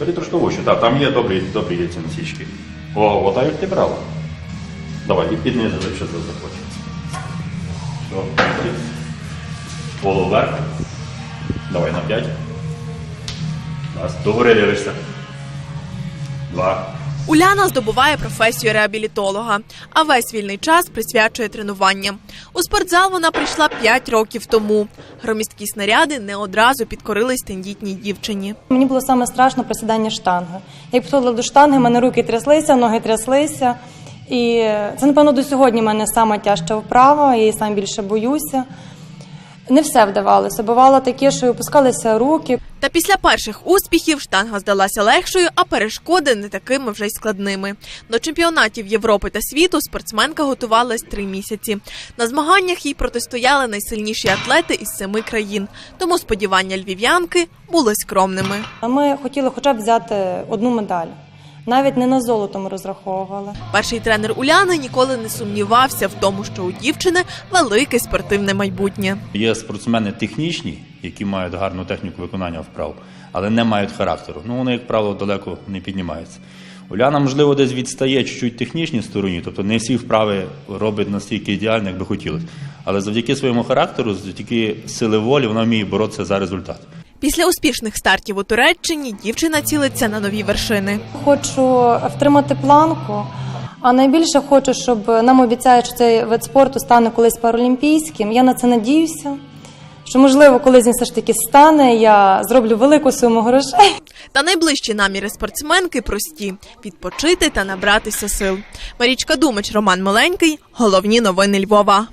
Бери трошки вище. Так, там є добрі, добрі є ці насічки. О, ота як ти брала. Давай, і піднизи лише захоче. Все, бери. Полу вверх. Давай на п'ять. Раз. Добре дивишся. Два. Уляна здобуває професію реабілітолога, а весь вільний час присвячує тренуванням. У спортзал вона прийшла 5 років тому. Громісткі снаряди не одразу підкорились тендітній дівчині. Мені було саме страшно присідання штанги. Як підходила до штанги, в мене руки тряслися, ноги тряслися. І це, напевно, до сьогодні в мене сама тяжча вправа, я її сам більше боюся. Не все вдавалося. Бувало таке, що опускалися руки. Та після перших успіхів штанга здалася легшою, а перешкоди не такими вже й складними. До чемпіонатів Європи та світу спортсменка готувалась три місяці. На змаганнях їй протистояли найсильніші атлети із семи країн. Тому сподівання львів'янки були скромними. Ми хотіли хоча б взяти одну медаль. Навіть не на золото ми розраховували. Перший тренер Уляни ніколи не сумнівався в тому, що у дівчини велике спортивне майбутнє. Є спортсмени технічні, які мають гарну техніку виконання вправ, але не мають характеру. Ну, вони, як правило, далеко не піднімаються. Уляна, можливо, десь відстає чуть-чуть технічній стороні, тобто не всі вправи робить настільки ідеально, як би хотілося. Але завдяки своєму характеру, завдяки сили волі, вона вміє боротися за результат. Після успішних стартів у Туреччині дівчина цілиться на нові вершини. Хочу втримати планку, а найбільше хочу, щоб нам обіцяють, що цей вид спорту стане колись паралімпійським. Я на це надіюся. Що можливо, колись він все ж таки стане, я зроблю велику суму грошей. Та найближчі наміри спортсменки прості відпочити та набратися сил. Марічка Думач, Роман Миленький. Головні новини Львова.